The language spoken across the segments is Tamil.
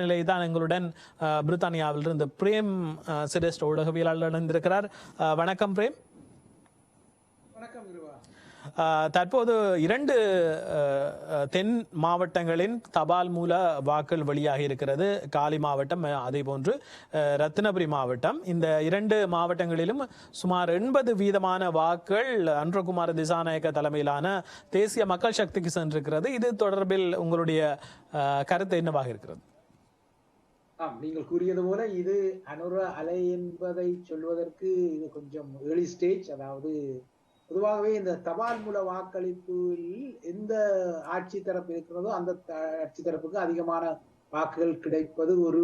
நிலை தான் எங்களுடன் பிரித்தானியாவிலிருந்து பிரேம் சிரேஷ்ட ஊடகவியலாளர் இணைந்திருக்கிறார். வணக்கம் பிரேம். வணக்கம் தற்போது இரண்டு தென் மாவட்டங்களின் தபால் மூல வாக்கள் வெளியாகி இருக்கிறது. காலி மாவட்டம் அதே போன்று ரத்தினபுரி மாவட்டம். இந்த இரண்டு மாவட்டங்களிலும் சுமார் எண்பது வீதமான வாக்கள் அன்றகுமார திசாநாயக்க தலைமையிலான தேசிய மக்கள் சக்திக்கு சென்றிருக்கிறது. இது தொடர்பில் உங்களுடைய கருத்து என்னவாக இருக்கிறது? ஆம் நீங்கள் கூறியது போல இது அனுர அலை என்பதை சொல்வதற்கு இது கொஞ்சம் ஏர்லி ஸ்டேஜ் அதாவது பொதுவாகவே இந்த தபால் மூல வாக்களிப்பில் எந்த ஆட்சி தரப்பு இருக்கிறதோ அந்த ஆட்சி தரப்புக்கு அதிகமான வாக்குகள் கிடைப்பது ஒரு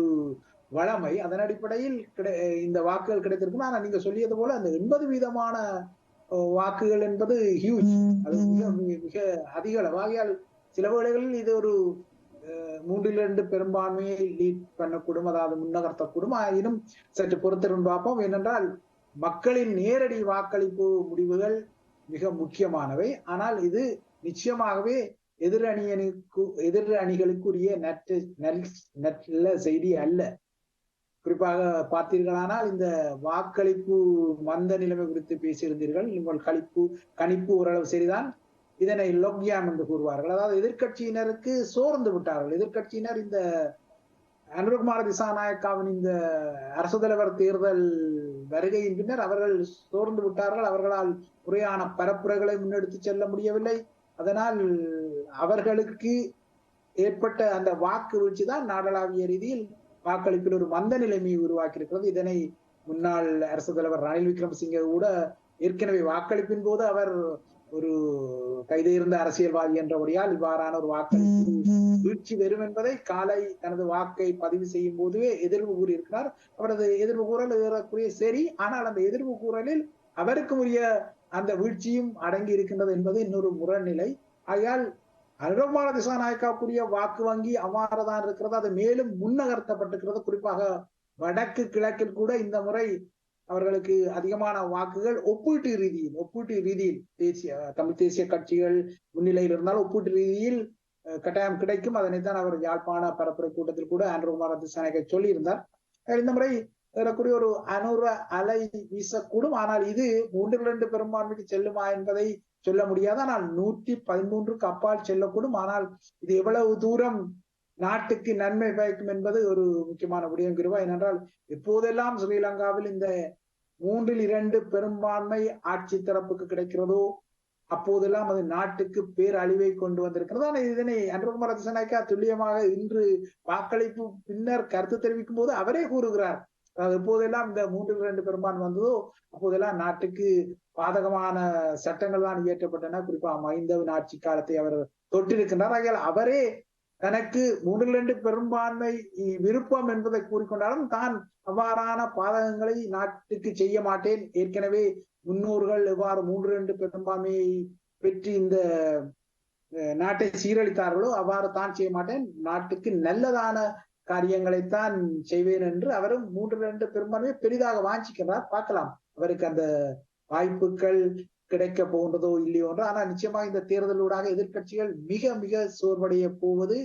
வழமை அதன் அடிப்படையில் கிடை இந்த வாக்குகள் கிடைத்திருக்கும். ஆனால் நீங்க சொல்லியது போல அந்த எண்பது வீதமான வாக்குகள் என்பது ஹியூஜ் அது மிக மிக- அதிக அளவு. ஆகையால் சில வேளைகளில் இது ஒரு மூன்றில் இரண்டு பெரும்பான்மையை லீட் பண்ணக்கூடும் அதாவது முன்னகர்த்தக்கூடும். ஆயினும் சற்று பொறுத்திருந்து பார்ப்போம். ஏனென்றால் மக்களின் நேரடி வாக்களிப்பு முடிவுகள் மிக முக்கியமானவை. ஆனால் இது நிச்சயமாகவே எதிர் அணியனுக்கு எதிர் அணிகளுக்குரிய நற்று நல்ல செய்தி அல்ல. குறிப்பாக பார்த்தீர்களானால் இந்த வாக்களிப்பு மந்த நிலைமை குறித்து பேசியிருந்தீர்கள். உங்கள் கணிப்பு கணிப்பு ஓரளவு சரிதான். இதனை லொக்யாம் என்று கூறுவார்கள். அதாவது எதிர்க்கட்சியினருக்கு சோர்ந்து விட்டார்கள். எதிர்கட்சியினர் இந்த அனுரகுமார திசாநாயக்காவின் இந்த அரசு தலைவர் தேர்தல் வருகையின் பின்னர் அவர்கள் சோர்ந்து விட்டார்கள். அவர்களால் முறையான பரப்புரைகளை முன்னெடுத்து செல்ல முடியவில்லை. அதனால் அவர்களுக்கு ஏற்பட்ட அந்த வாக்கு வீழ்ச்சி தான் நாடளாவிய ரீதியில் வாக்களிப்பில் ஒரு மந்த நிலைமையை உருவாக்கியிருக்கிறது. இதனை முன்னாள் அரசு தலைவர் ரணில் விக்ரமசிங்கே கூட ஏற்கனவே வாக்களிப்பின் போது அவர் ஒரு கைது இருந்த அரசியல்வாதி என்றபடியால் இவ்வாறான ஒரு வாக்களிப்பு வீழ்ச்சி வரும் என்பதை காலை தனது வாக்கை பதிவு செய்யும் போதுவே எதிர்வு கூறியிருக்கிறார். அவரது எதிர்வு கூறல் ஏறக்குறைய சரி. ஆனால் அந்த எதிர்வு கூறலில் அவருக்கு உரிய அந்த வீழ்ச்சியும் அடங்கி இருக்கின்றது என்பது இன்னொரு முரண்நிலை. ஆகையால் அனுரகுமார திசாநாயக்காவுக்குரிய வாக்கு வங்கி அவ்வாறுதான் இருக்கிறது. அது மேலும் முன்னகர்த்தப்பட்டிருக்கிறது. குறிப்பாக வடக்கு கிழக்கில் கூட இந்த முறை அவர்களுக்கு அதிகமான வாக்குகள் ஒப்பீட்டு ரீதியில் ஒப்பீட்டு ரீதியில் தேசிய தமிழ் தேசிய கட்சிகள் முன்னிலையில் இருந்தால் ஒப்பீட்டு ரீதியில் கட்டாயம் கிடைக்கும். அதனைத்தான் அவர் யாழ்ப்பாண பரப்புரை கூட்டத்தில் கூட ஆண்ட்ரோகுமார் திசாநாயக்க சொல்லியிருந்தார். அஹ், இந்த முறை ஏறக்குறைய ஒரு அனுர அலை வீசக்கூடும். ஆனால் இது மூன்று இரண்டு பெரும்பான்மைக்கு செல்லுமா என்பதை சொல்ல முடியாது. ஆனால் நூற்றி பதிமூன்றுக்கு அப்பால் செல்லக்கூடும். ஆனால் இது எவ்வளவு தூரம் நாட்டுக்கு நன்மை பயக்கும் என்பது ஒரு முக்கியமான விடயம் கிருவா ஏனென்றால் எப்போதெல்லாம் ஸ்ரீலங்காவில் இந்த மூன்றில் இரண்டு பெரும்பான்மை ஆட்சி தரப்புக்கு கிடைக்கிறதோ அப்போதெல்லாம் அது நாட்டுக்கு பேரழிவை கொண்டு வந்திருக்கிறது. ஆனால் இதனை அன்பகுமார் திசநாயக்கா துல்லியமாக இன்று வாக்களிப்பு பின்னர் கருத்து தெரிவிக்கும் போது அவரே கூறுகிறார். அதாவது எப்போதெல்லாம் இந்த மூன்றில் இரண்டு பெரும்பான்மை வந்ததோ அப்போதெல்லாம் நாட்டுக்கு பாதகமான சட்டங்கள் தான் இயற்றப்பட்டன. குறிப்பா மைந்தவின் ஆட்சி காலத்தை அவர் தொட்டிருக்கின்றார். ஆகையால் அவரே தனக்கு மூன்றில் இரண்டு பெரும்பான்மை விருப்பம் என்பதை கூறிக்கொண்டாலும் தான் அவ்வாறான பாதகங்களை நாட்டுக்கு செய்ய மாட்டேன். ஏற்கனவே முன்னோர்கள் எவ்வாறு மூன்று இரண்டு பெரும்பான்மையை பெற்று இந்த அஹ், நாட்டை சீரழித்தார்களோ அவ்வாறு தான் செய்ய மாட்டேன். நாட்டுக்கு நல்லதான காரியங்களைத்தான் செய்வேன் என்று அவரும் மூன்று இரண்டு பெரும்பான்மையை பெரிதாக வாஞ்சிக்கிறார். பார்க்கலாம். அவருக்கு அந்த வாய்ப்புகள் கிடைக்க போன்றதோ இல்லையோ என்று. ஆனால் நிச்சயமாக இந்த தேர்தலூடாக எதிர்க்கட்சிகள் மிக மிக சோர்வடைய போவது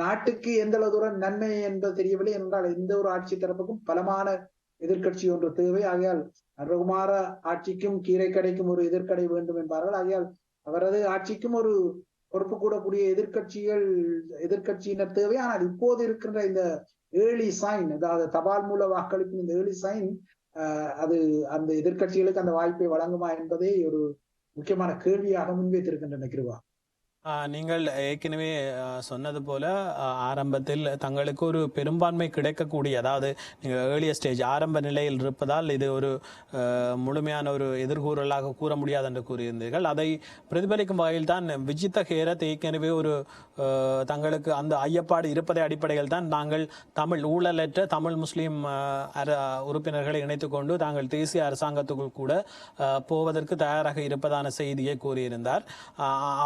நாட்டுக்கு எந்த அளவு தூரம் நன்மை என்பது தெரியவில்லை என்றால் எந்த ஒரு ஆட்சி தரப்புக்கும் பலமான எதிர்கட்சி ஒன்று தேவை. ஆகையால் அருகுமார ஆட்சிக்கும் கீரை கடைக்கும் ஒரு எதிர்க்கடை வேண்டும் என்பார்கள். ஆகையால் அவரது ஆட்சிக்கும் ஒரு பொறுப்பு கூடக்கூடிய எதிர்க்கட்சிகள் எதிர்கட்சியினர் தேவை. ஆனால் இப்போது இருக்கின்ற இந்த ஏர்லி சைன் அதாவது தபால் மூல வாக்களிப்பின் இந்த ஏர்லி சைன் அது அந்த எதிர்க்கட்சிகளுக்கு அந்த வாய்ப்பை வழங்குமா என்பதே ஒரு முக்கியமான கேள்வியாக முன்வைத்திருக்கின்றன கிருவா நீங்கள் ஏற்கனவே சொன்னது போல ஆரம்பத்தில் தங்களுக்கு ஒரு பெரும்பான்மை கிடைக்கக்கூடிய அதாவது நீங்கள் ஏர்லிய ஸ்டேஜ் ஆரம்ப நிலையில் இருப்பதால் இது ஒரு முழுமையான ஒரு எதிர்கூறலாக கூற முடியாது என்று கூறியிருந்தீர்கள். அதை பிரதிபலிக்கும் வகையில் தான் விஜித்த ஹேரத் ஏற்கனவே ஒரு தங்களுக்கு அந்த ஐயப்பாடு இருப்பதை அடிப்படையில் தான் நாங்கள் தமிழ் ஊழலற்ற தமிழ் முஸ்லீம் உறுப்பினர்களை இணைத்துக்கொண்டு தாங்கள் தேசிய அரசாங்கத்துக்குள் கூட போவதற்கு தயாராக இருப்பதான செய்தியை கூறியிருந்தார்.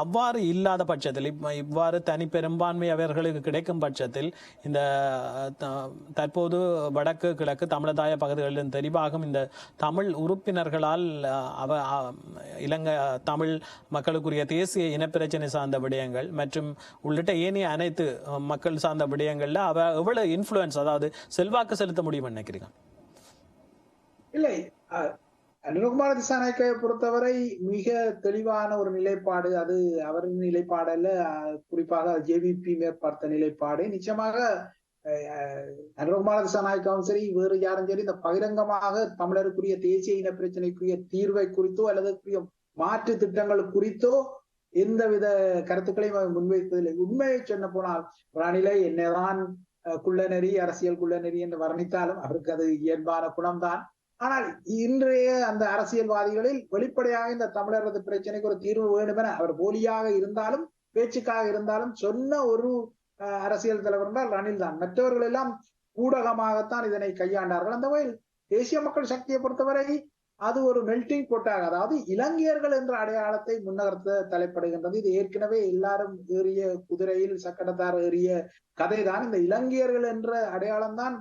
அவ்வாறு இல்லை இல்லாத பட்சத்தில் இவ்வாறு தனி பெரும்பான்மை அவர்களுக்கு கிடைக்கும் பட்சத்தில் இந்த த- தற்போது வடக்கு கிழக்கு தமிழதாய பகுதிகளிலும் தெரிவாகும் இந்த தமிழ் உறுப்பினர்களால் அவ இலங்கை தமிழ் மக்களுக்குரிய தேசிய இனப்பிரச்சனை சார்ந்த விடயங்கள் மற்றும் உள்ளிட்ட ஏனைய அனைத்து மக்கள் சார்ந்த விடயங்களில் அவ எவ்வளவு இன்ஃப்ளூயன்ஸ் அதாவது செல்வாக்கு செலுத்த முடியும் நினைக்கிறீங்க? இல்லை நிலகுமார திசாநாயக்கை பொறுத்தவரை மிக தெளிவான ஒரு நிலைப்பாடு. அது அவரின் நிலைப்பாடு அல்ல. குறிப்பாக ஜேவிபி மேற்பார்த்த நிலைப்பாடு. நிச்சயமாக அஹ், திசாநாயக்காவும் சரி வேறு யாரும் சரி இந்த பகிரங்கமாக தமிழருக்குரிய தேசிய இன பிரச்சனைக்குரிய தீர்வை குறித்தோ அல்லது மாற்று திட்டங்கள் குறித்தோ எந்தவித கருத்துக்களையும் முன்வைப்பதில்லை. உண்மையை சொன்ன போனால் ரணிலை என்னதான் குள்ள குள்ளநெறி அரசியல் குள்ளநெறி என்று வர்ணித்தாலும் அவருக்கு அது இயல்பான குணம்தான். ஆனால் இன்றைய அந்த அரசியல்வாதிகளில் வெளிப்படையாக இந்த தமிழரது பிரச்சனைக்கு ஒரு தீர்வு வேண்டும் என அவர் போலியாக இருந்தாலும் பேச்சுக்காக இருந்தாலும் சொன்ன ஒரு அஹ், அரசியல் தலைவர் என்றால் ரணில் தான் மற்றவர்கள் எல்லாம் ஊடகமாகத்தான் இதனை கையாண்டார்கள். அந்த வகையில் தேசிய மக்கள் சக்தியை பொறுத்தவரை அது ஒரு மெல்டிங் போட்டாக அதாவது இலங்கையர்கள் என்ற அடையாளத்தை முன்னகர்த்த தலைப்படுகின்றது. இது ஏற்கனவே எல்லாரும் ஏறிய குதிரையில் சக்கரத்தார் ஏறிய கதைதான். இந்த இலங்கையர்கள் என்ற அடையாளம் தான்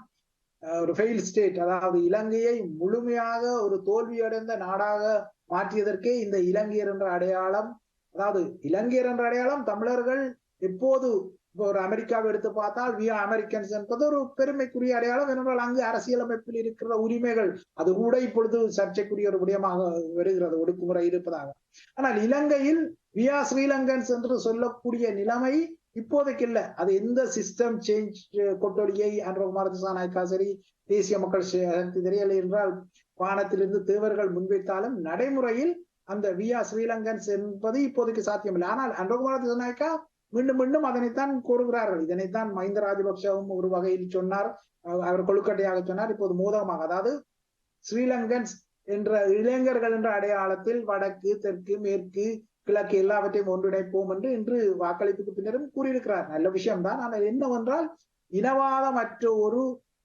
ஒரு ஃபெயில் ஸ்டேட் அதாவது இலங்கையை முழுமையாக ஒரு தோல்வியடைந்த நாடாக மாற்றியதற்கே இந்த இலங்கையர் என்ற அடையாளம் அதாவது இலங்கையர் என்ற அடையாளம் தமிழர்கள் எப்போது இப்போ ஒரு அமெரிக்காவை எடுத்து பார்த்தால் வி அமெரிக்கன்ஸ் என்பது ஒரு பெருமைக்குரிய அடையாளம் ஏனென்றால் அங்கு அரசியலமைப்பில் இருக்கிற உரிமைகள் அது கூட இப்பொழுது சர்ச்சைக்குரிய ஒரு விடயமாக வருகிறது ஒடுக்குமுறை இருப்பதாக. ஆனால் இலங்கையில் வி ஆர் ஸ்ரீலங்கன்ஸ் என்று சொல்லக்கூடிய நிலைமை இப்போதைக்கு இல்ல. அது எந்த சிஸ்டம் சேஞ்ச் கொட்டொலியை அன்றகுமார திசாநாயக்கா சரி தேசிய மக்கள் சக்தி தெரியலை என்றால் வானத்திலிருந்து தேவர்கள் முன்வைத்தாலும் நடைமுறையில் அந்த வியா ஸ்ரீலங்கன்ஸ் என்பது இப்போதைக்கு சாத்தியமில்லை. ஆனால் அன்றகுமார திசாநாயக்கா மீண்டும் மீண்டும் அதனைத்தான் கூறுகிறார்கள். இதனைத்தான் மஹிந்த ராஜபக்சவும் ஒரு வகையில் சொன்னார். அவர் கொழுக்கட்டையாக சொன்னார். இப்போது மோதகமாக அதாவது ஸ்ரீலங்கன்ஸ் என்ற இளைஞர்கள் என்ற அடையாளத்தில் வடக்கு தெற்கு மேற்கு கிழக்கு எல்லாவற்றையும் ஒன்றிணைப்போம் என்று இன்று வாக்களிப்புக்கு பின்னரும் கூறியிருக்கிறார். நல்ல விஷயம்தான். ஆனால் என்னவென்றால் இனவாதமற்ற ஒரு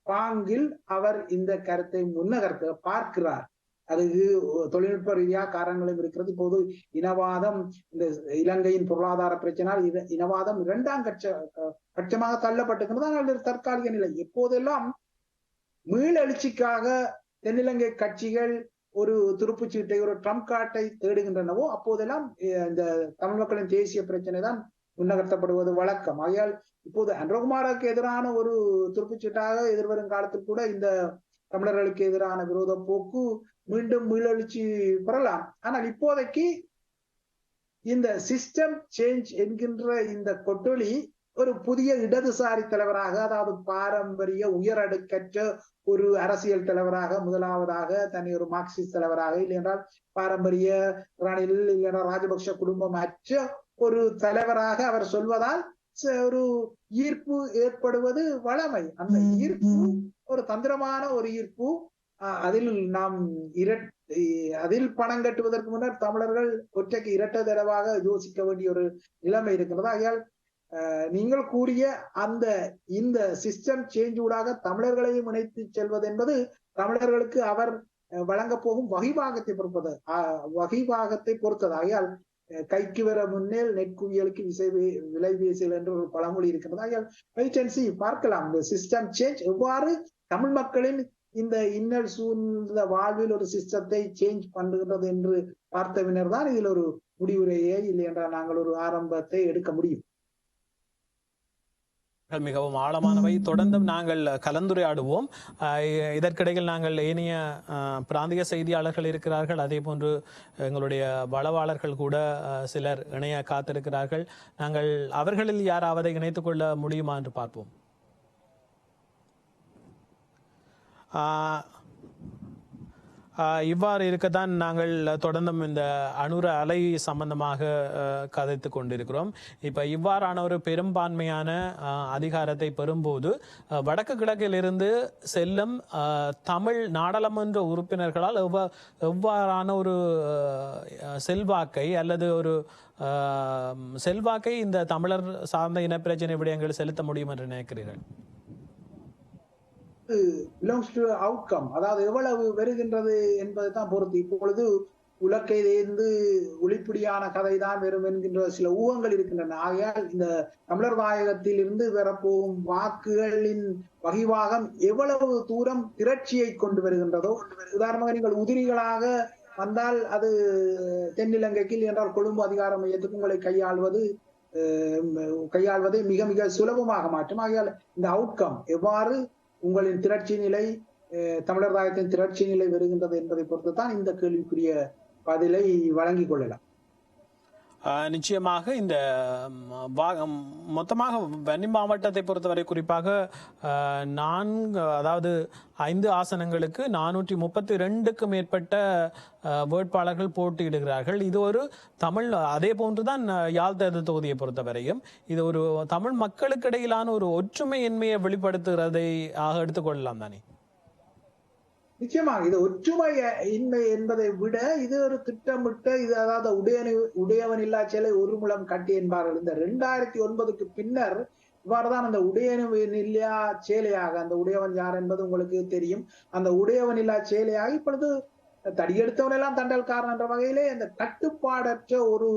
பாங்கில் அவர் இந்த கருத்தை முன்னகர்த்த பார்க்கிறார். அதுக்கு தொழில்நுட்ப ரீதியாக காரணங்களும் இருக்கிறது. இப்போது இனவாதம் இந்த இலங்கையின் பொருளாதார பிரச்சனால் இனவாதம் இரண்டாம் கட்ச பட்சமாக தள்ளப்பட்டிருக்கிறது. ஆனால் தற்காலிக நிலை. எப்போதெல்லாம் மீளெழுச்சிக்காக தென்னிலங்கை கட்சிகள் ஒரு துருப்புச் சீட்டை ஒரு ட்ரம்ப் கார்டை தேடுகின்றனவோ அப்போதெல்லாம் இந்த தமிழ் மக்களின் தேசிய பிரச்சனை தான் முன்னகர்த்தப்படுவது வழக்கம். ஆகையால் இப்போது அன்றகுமாருக்கு எதிரான ஒரு துருப்புச் சீட்டாக எதிர்வரும் காலத்தில் கூட இந்த தமிழர்களுக்கு எதிரான விரோத போக்கு மீண்டும் மீளெழுச்சி பெறலாம். ஆனால் இப்போதைக்கு இந்த சிஸ்டம் சேஞ்ச் என்கின்ற இந்த கொட்டொலி ஒரு புதிய இடதுசாரி தலைவராக அதாவது பாரம்பரிய உயரடுக்கற்ற ஒரு அரசியல் தலைவராக முதலாவதாக தனி ஒரு மார்க்சிஸ்ட் தலைவராக இல்லை என்றால் பாரம்பரிய ரணில் இல்லைன்னா ராஜபக்ஷ குடும்பம் அற்ற ஒரு தலைவராக அவர் சொல்வதால் ஒரு ஈர்ப்பு ஏற்படுவது வளமை. அந்த ஈர்ப்பு ஒரு தந்திரமான ஒரு ஈர்ப்பு அதில் நாம் இரட் அதில் பணம் கட்டுவதற்கு முன்னர் தமிழர்கள் ஒற்றைக்கு இரட்டை தடவாக யோசிக்க வேண்டிய ஒரு நிலைமை இருக்கிறது. ஆகையால் நீங்கள் கூறிய அந்த இந்த சிஸ்டம் சேஞ்ச் ஊடாக தமிழர்களையும் இணைத்து செல்வது என்பது தமிழர்களுக்கு அவர் அஹ், வழங்கப் போகும் வகிபாகத்தை பொறுப்பது அஹ், வகிபாகத்தை பொறுத்தது. ஆகையால் கைக்கு வர முன்னேல் நெற்குவியலுக்கு விசை விலை வீசல் என்று ஒரு பழமொழி இருக்கிறது ஆகையால் வெயிட் அண்ட் பார்க்கலாம். இந்த சிஸ்டம் சேஞ்ச் எவ்வாறு தமிழ் மக்களின் இந்த இன்னல் சூழ்ந்த வாழ்வில் ஒரு சிஸ்டத்தை சேஞ்ச் பண்ணுகிறது என்று பார்த்தவினர் தான் இதில் ஒரு முடிவுரையை இல்லை என்றால் நாங்கள் ஒரு ஆரம்பத்தை எடுக்க முடியும். மிகவும் ஆழமானவை. தொடர்ந்து நாங்கள் கலந்துரையாடுவோம். இதற்கிடையில் நாங்கள் ஏனைய பிராந்திய செய்தியாளர்கள் இருக்கிறார்கள். அதே போன்று எங்களுடைய வளவாளர்கள் கூட சிலர் இணைய காத்திருக்கிறார்கள். நாங்கள் அவர்களில் யாராவதை இணைத்துக் கொள்ள முடியுமா என்று பார்ப்போம். இவ்வாறு இருக்கத்தான் நாங்கள் தொடர்ந்தும் இந்த அணுர அலை சம்பந்தமாக கதைத்து கொண்டிருக்கிறோம். இப்போ இவ்வாறான ஒரு பெரும்பான்மையான அதிகாரத்தை பெறும்போது வடக்கு கிழக்கிலிருந்து செல்லும் தமிழ் நாடாளுமன்ற உறுப்பினர்களால் எவ்வா எவ்வாறான ஒரு செல்வாக்கை அல்லது ஒரு செல்வாக்கை இந்த தமிழர் சார்ந்த இனப்பிரச்சனை விடயங்கள் செலுத்த முடியும் என்று நினைக்கிறீர்கள்? பிலாங்ஸ் டு அவுட்கம் அதாவது எவ்வளவு வருகின்றது என்பதை தான் பொறுத்து. இப்பொழுது உலக்கையிலிருந்து ஒளிப்படியான ஒளிப்பிடியான கதைதான் வரும் என்கின்ற சில ஊகங்கள் இருக்கின்றன. ஆகையால் இந்த தமிழர் வாயகத்தில் இருந்து பெறப்போகும் வாக்குகளின் வகிவாகம் எவ்வளவு தூரம் திரட்சியை கொண்டு வருகின்றதோ உதாரணமாக நீங்கள் உதிரிகளாக வந்தால் அது தென்னிலங்கைக்கு என்றால் கொழும்பு அதிகார மையத்துக்கு உங்களை கையாள்வது அஹ், கையாள்வதை மிக மிக சுலபமாக மாற்றும். ஆகையால் இந்த அவுட்கம் எவ்வாறு உங்களின் திரட்சி நிலை தமிழர் தாயத்தின் திரட்சி நிலை வருகின்றது என்பதை பொறுத்து தான் இந்த கேள்விக்குரிய பதிலை வழங்கிக் கொள்ளலாம். நிச்சயமாக இந்த மொத்தமாக வன்னி மாவட்டத்தை பொறுத்தவரை குறிப்பாக நான்கு அதாவது ஐந்து ஆசனங்களுக்கு நானூற்றி முப்பத்தி ரெண்டுக்கு மேற்பட்ட வேட்பாளர்கள் போட்டியிடுகிறார்கள். இது ஒரு தமிழ் அதே போன்றுதான் யாழ் தேர்தல் தொகுதியை பொறுத்தவரையும். இது ஒரு தமிழ் மக்களுக்கு இடையிலான ஒரு ஒற்றுமையின்மையை வெளிப்படுத்துகிறதை ஆக எடுத்துக்கொள்ளலாம் தானே? நிச்சயமாக இது ஒற்றுமை இன்மை என்பதை விட இது ஒரு திட்டமிட்ட இது அதாவது உடையனு உடையவன் இல்லா சேலை ஒரு முழம் கட்டி என்பார்கள். இந்த ரெண்டாயிரத்தி ஒன்பதுக்கு பின்னர் இவ்வாறுதான் அந்த உடையவன் இல்லா சேலையாக அந்த உடையவன் யார் என்பது உங்களுக்கு தெரியும். அந்த உடையவன் இல்லா சேலையாக இப்பொழுது தடியெடுத்தவன் எல்லாம் தண்டல்காரன் என்ற வகையிலே இந்த கட்டுப்பாடற்ற ஒரு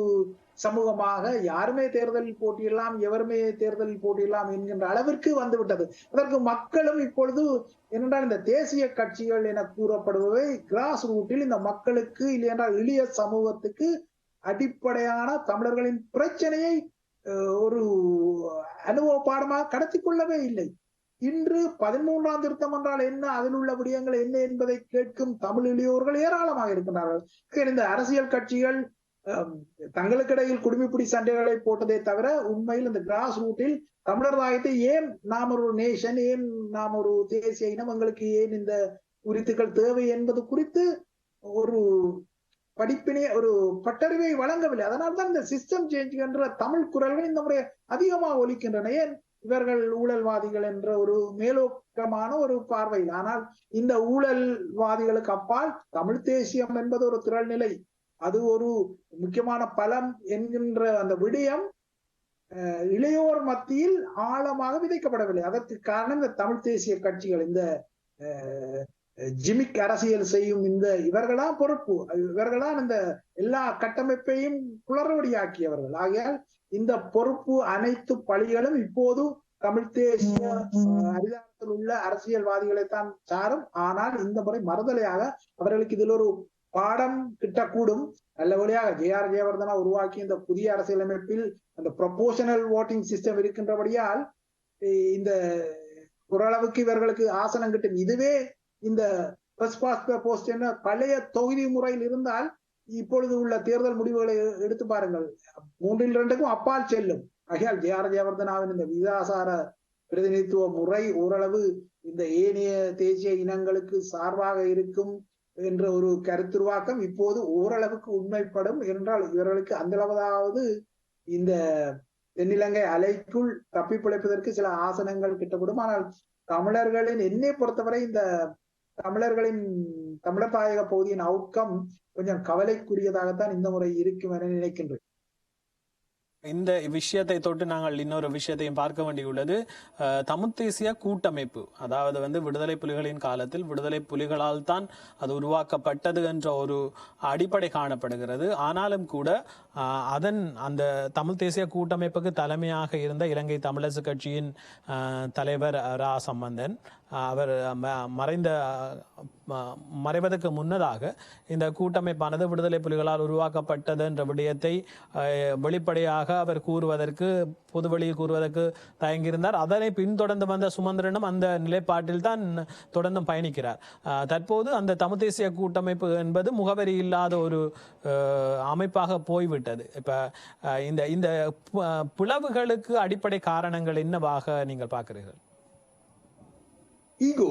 சமூகமாக யாருமே தேர்தலில் போட்டியிடலாம் எவருமே தேர்தலில் போட்டியிடலாம் என்கின்ற அளவிற்கு வந்துவிட்டது. அதற்கு மக்களும் இப்பொழுது ஏனென்றால் இந்த தேசிய கட்சிகள் என கூறப்படுபவை கிராஸ் ரூட்டில் இந்த மக்களுக்கு இல்லையென்றால் எளிய சமூகத்துக்கு அடிப்படையான தமிழர்களின் பிரச்சனையை ஒரு அனுபவ பாடமாக கடத்தி கொள்ளவே இல்லை. இன்று பதிமூன்றாம் திருத்தம் என்றால் என்ன? அதில் உள்ள விடயங்கள் என்ன என்பதை கேட்கும் தமிழ் இளையோர்கள் ஏராளமாக இருக்கின்றார்கள். இந்த அரசியல் கட்சிகள் தங்களுக்கிடையில் குடும்பிப்பிடி சண்டைகளை போட்டதே தவிர உண்மையில் இந்த கிராஸ் ரூட்டில் தமிழர் தாயத்தை ஏன் நாம் ஒரு நேஷன் ஏன் நாம் ஒரு தேசிய இனம் எங்களுக்கு ஏன் இந்த உரித்துக்கள் தேவை என்பது குறித்து ஒரு படிப்பினை ஒரு பட்டறிவை வழங்கவில்லை. அதனால்தான் இந்த சிஸ்டம் சேஞ்ச் என்ற தமிழ் குரல்கள் இந்த முறை அதிகமாக ஒலிக்கின்றன. ஏன்? இவர்கள் ஊழல்வாதிகள் என்ற ஒரு மேலோக்கமான ஒரு பார்வையில். ஆனால் இந்த ஊழல்வாதிகளுக்கு அப்பால் தமிழ் தேசியம் என்பது ஒரு திரள்நிலை. அது ஒரு முக்கியமான பலம் என்கின்ற அந்த விடயம் அஹ், இளையோர் மத்தியில் ஆழமாக விதைக்கப்படவில்லை. அதற்கு காரணம் இந்த தமிழ் தேசிய கட்சிகள் இந்த அஹ், ஜிமிக் அரசியல் செய்யும் இந்த இவர்களா பொறுப்பு. இவர்களா இந்த எல்லா கட்டமைப்பையும் குளறுபடியாக்கியவர்கள். ஆகையால் இந்த பொறுப்பு அனைத்து பழிகளும் இப்போது தமிழ் தேசிய அதிகாரத்தில் உள்ள அரசியல்வாதிகளைத்தான் சாரும். ஆனால் இந்த முறை மறுதலையாக அவர்களுக்கு இதில் ஒரு பாடம் கிட்டக்கூடும். நல்லபடியாக ஜே ஆர் ஜெயவர்தனா உருவாக்கி இந்த புதிய அரசியலமைப்பில் அந்த ப்ரொபோஷனல் ஓட்டிங் சிஸ்டம் இருக்கின்றபடியால் இந்த ஓரளவுக்கு இவர்களுக்கு ஆசனம் கிட்டும். இதுவே இந்த ஃபர்ஸ்ட் பாஸ்ட் போஸ்ட் என்ற பழைய தொகுதி முறையில் இருந்தால் இப்பொழுது உள்ள தேர்தல் முடிவுகளை எடுத்து பாருங்கள். மூன்றில் ரெண்டுக்கும் அப்பால் செல்லும். ஆகையால் ஜே ஆர் ஜெயவர்தனாவின் இந்த விதாசார பிரதிநிதித்துவ முறை ஓரளவு இந்த ஏனைய தேசிய இனங்களுக்கு சார்பாக இருக்கும் என்ற ஒரு கருத்துருவாக்கம் இப்போது ஓரளவுக்கு உண்மைப்படும். என்றால் இவர்களுக்கு அந்த அளவதாவது இந்த தென்னிலங்கை அலைக்குள் தப்பி பிழைப்பதற்கு சில ஆசனங்கள் கிட்டப்படும். ஆனால் தமிழர்களின் என்னை பொறுத்தவரை இந்த தமிழர்களின் தமிழர் தாயக பகுதியின் அவுட்கம் கொஞ்சம் கவலைக்குரியதாகத்தான் இந்த முறை இருக்கும் என நினைக்கின்றேன். இந்த விஷயத்தை தொட்டு நாங்கள் இன்னொரு விஷயத்தையும் பார்க்க வேண்டியுள்ளது அஹ், தமிழ் தேசிய கூட்டமைப்பு அதாவது வந்து விடுதலை புலிகளின் காலத்தில் விடுதலை புலிகளால் தான் அது உருவாக்கப்பட்டது என்ற ஒரு அடிப்படை காணப்படுகிறது. ஆனாலும் கூட அதன் அந்த தமிழ் தேசிய கூட்டமைப்புக்கு தலைமையாக இருந்த இலங்கை தமிழரசு கட்சியின் தலைவர் ரா. சம்பந்தன் அவர் ம- மறைந்த மறைவதற்கு முன்னதாக இந்த கூட்டமைப்பானது விடுதலை புலிகளால் உருவாக்கப்பட்டது என்ற விடயத்தை வெளிப்படையாக அவர் கூறுவதற்கு பொதுவெளியில் கூறுவதற்கு தயங்கியிருந்தார். அதனை பின்தொடர்ந்து வந்த சுமந்திரனும் அந்த நிலைப்பாட்டில் தான் தொடர்ந்தும் பயணிக்கிறார். தற்போது அந்த தமிழ் தேசிய கூட்டமைப்பு என்பது முகவரி இல்லாத ஒரு அமைப்பாக போய்விட்டது. இப்போ இந்த இந்த பிளவுகளுக்கு அடிப்படை காரணங்கள் என்னவாக நீங்கள் பார்க்குறீர்கள்? ஈகோ.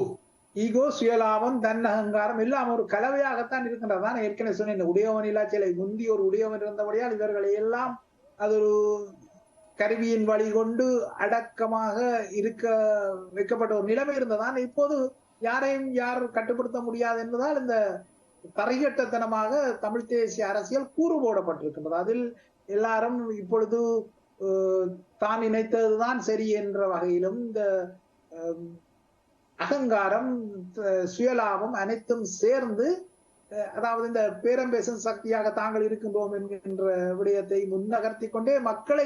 ஈகோ சுயலாபம் தன்னகங்காரம் எல்லாம் ஒரு கலவையாகத்தான் இருக்கின்றது. தான் ஏற்கனவே சொன்னேன் உடையவன் இல்லாச்சலை முந்தி ஒரு உடையவன் இருந்தபடியால் இவர்களை எல்லாம் அது ஒரு கருவியின் வழி கொண்டு அடக்கமாக இருக்க வைக்கப்பட்ட ஒரு நிலைமை இருந்ததான் இப்போது யாரையும் யார் கட்டுப்படுத்த முடியாது என்பதால் இந்த தரைகட்டத்தனமாக தமிழ் தேசிய அரசியல் கூறு போடப்பட்டிருக்கின்றது. அதில் எல்லாரும் இப்பொழுது தான் நினைத்ததுதான் சரி என்ற வகையிலும் இந்த அகங்காரம் சுயலாபம் அனைத்தும் சேர்ந்து அதாவது இந்த பேரம் பேசும் சக்தியாக தாங்கள் இருக்கின்றோம் என்கின்ற விடயத்தை முன்னகர்த்தி கொண்டே மக்களை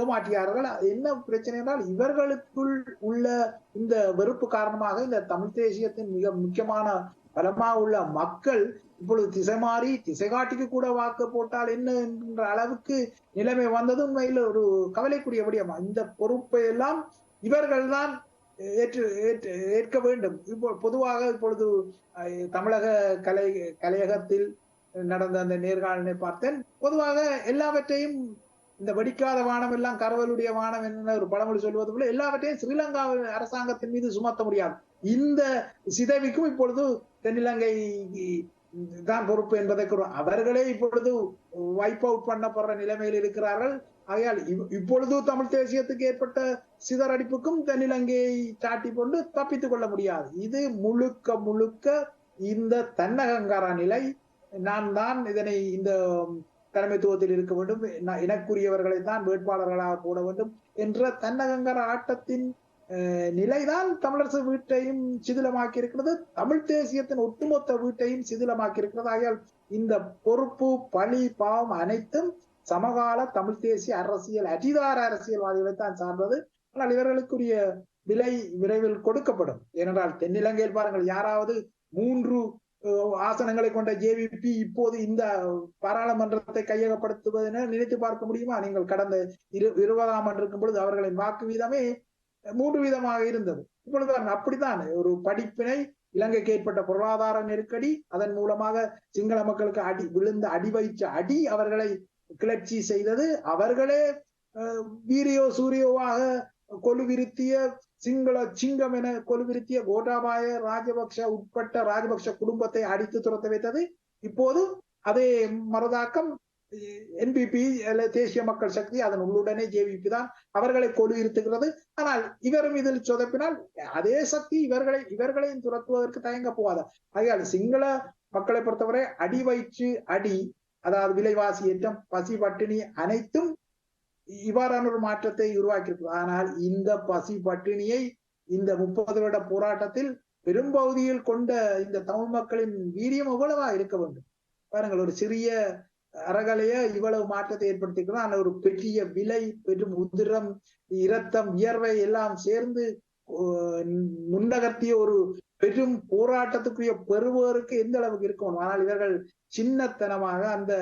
ஏமாற்றியார்கள். அது என்ன பிரச்சனை என்றால் இவர்களுக்குள் உள்ள இந்த வெறுப்பு காரணமாக இந்த தமிழ் தேசியத்தின் மிக முக்கியமான பலமா உள்ள மக்கள் இப்பொழுது திசை மாறி திசை காட்டிக்கு கூட வாக்கு போட்டால் என்ன என்கின்ற அளவுக்கு நிலைமை வந்தது உண்மையில் ஒரு கவலைக்குரிய விடயமா? இந்த பொறுப்பை எல்லாம் இவர்கள்தான் ஏற்று ஏற்று ஏற்க வேண்டும். இப்போ பொதுவாக இப்பொழுது தமிழக கலை கலையகத்தில் நடந்த அந்த நேர்காணலை பார்த்தேன். பொதுவாக எல்லாவற்றையும் இந்த வெடிக்காத வானம் எல்லாம் கரவலுடைய வானம் என்ன ஒரு பழமொழி சொல்வது போல எல்லாவற்றையும் ஸ்ரீலங்கா அரசாங்கத்தின் மீது சுமத்த முடியாது. இந்த சிதவிக்கும் இப்பொழுது தென்னிலங்கை தான் பொறுப்பு என்பதை கூறும் அவர்களே இப்பொழுது வைப் அவுட் பண்ணப்படுற நிலைமையில் இருக்கிறார்கள். ஆகையால் இப்பொழுது தமிழ் தேசியத்துக்கு ஏற்பட்ட சிதறடிப்புக்கும் தென்னிலங்கையை சாட்டி கொண்டு தப்பித்துக் கொள்ள முடியாது இது முழுக்க முழுக்க இந்த தன்னகங்காரா நிலை நான் தான் இதனை இந்த தலைமைத்துவத்தில் இருக்க வேண்டும் எனக்குரியவர்களை தான் வேட்பாளர்களாக போட வேண்டும் என்ற தன்னகங்கார ஆட்டத்தின் நிலைதான் தமிழரசு வீட்டையும் சிதிலமாக்கி இருக்கிறது தமிழ் தேசியத்தின் ஒட்டுமொத்த வீட்டையும் சிதிலமாக்கி இருக்கிறது ஆகையால் இந்த பொறுப்பு பழி பாவம் அனைத்தும் சமகால தமிழ் தேசிய அரசியல் அதிகார அரசியல்வாதிகளை தான் சார்ந்தது. ஆனால் இவர்களுக்குரிய விலை விரைவில் கொடுக்கப்படும். ஏனென்றால் தென்னிலங்கையில் பாருங்கள் யாராவது மூன்று ஆசனங்களை கொண்ட ஜேவிபி இப்போது இந்த பாராளுமன்றத்தை கையகப்படுத்துவதென நினைத்து பார்க்க முடியுமா? நீங்கள் கடந்த இரு இருபதாம் ஆண்டு இருக்கும் பொழுது அவர்களின் வாக்கு வீதமே மூன்று வீதமாக இருந்தது. இப்பொழுது அப்படித்தான். ஒரு படிப்பினை இலங்கைக்கு ஏற்பட்ட பொருளாதார நெருக்கடி அதன் மூலமாக சிங்கள மக்களுக்கு அடி விழுந்த அடி வைச்ச அடி அவர்களை கிளர்ச்சி செய்தது. அவர்களே வீரியோ சூரியோவாக கொலுவிருத்திய சிங்கள சிங்கம் என கொலுவிருத்திய கோட்டாபாய ராஜபக்ஷ உட்பட்ட ராஜபக்ஷ குடும்பத்தை அடித்து துரத்த வைத்தது. இப்போது அதே மரதாக்கம் என்பிபி தேசிய மக்கள் சக்தி அதன் உள்ளுடனே ஜேவிபி தான் அவர்களை கொலு இருத்துகிறது ஆனால் இவரும் இதில் சொதப்பினால் அதே சக்தி இவர்களை இவர்களையும் துரத்துவதற்கு தயங்க போகாத. ஆகையால் சிங்கள மக்களை பொறுத்தவரை அடி வயிற்று அடி அதாவது விலைவாசி ஏற்றம் பசி பட்டினி அனைத்தும் இவ்வாறான ஒரு மாற்றத்தை உருவாக்கியிருக்கு ஆனால் இந்த பசி பட்டினியை இந்த முப்பது வருட போராட்டத்தில் பெரும்பகுதியில் கொண்ட இந்த தமிழ் மக்களின் வீரியம் எவ்வளவா இருக்க வேண்டும்? பாருங்கள் ஒரு சிறிய அறகலைய இவ்வளவு மாற்றத்தை ஏற்படுத்தியிருக்கிறது ஆனால் ஒரு பெரிய விலை பெரும் உதிரம் இரத்தம் வியர்வை எல்லாம் சேர்ந்து முன்னகர்த்திய ஒரு பெரும் போராட்டத்துக்குரிய பெறுவோருக்கு எந்த அளவுக்கு இருக்கும்? ஆனால் இவர்கள் சின்னத்தனமாக அந்த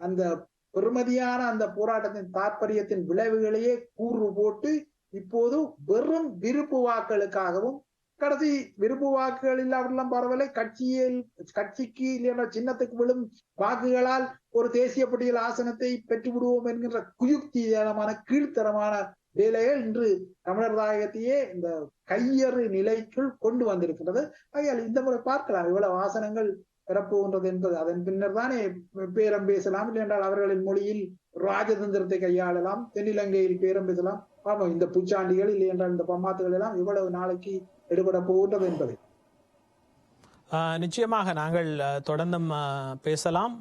அந்த பெருமதியான அந்த போராட்டத்தின் தாற்பயத்தின் விளைவுகளையே கூறு போட்டு இப்போது வெறும் விருப்பு வாக்களுக்காகவும் கடைசி விருப்பு வாக்குகள் இல்லாவிடலாம் பரவாயில்லை கட்சியில் கட்சிக்கு இல்லையென்ற சின்னத்துக்கு விழும் வாக்குகளால் ஒரு தேசிய பட்டியல் ஆசனத்தை பெற்று விடுவோம் என்கின்ற குயுக்திகரமான கீழ்த்தரமான வேலைகள் இன்று தமிழர் தாயகத்தையே இந்த கையறு நிலைக்குள் கொண்டு வந்திருக்கிறது ஆகையால் இந்த முறை பார்க்கலாம். இவ்வளவு ஆசனங்கள் பெறப்போகின்றது என்பது. அதன் பின்னர் தானே பேரம் பேசலாம். இல்லை என்றால் அவர்களின் மொழியில் ராஜதந்திரத்தை கையாளலாம். தென்னிலங்கையில் பேரம் பேசலாம். ஆமா இந்த பூச்சாண்டிகள் இல்லை என்றால் இந்த பம்மாத்துகள் எல்லாம் இவ்வளவு நாளைக்கு எடுபட போகின்றது என்பதை. ஆஹ் நிச்சயமாக நாங்கள் தொடர்ந்தும் பேசலாம்.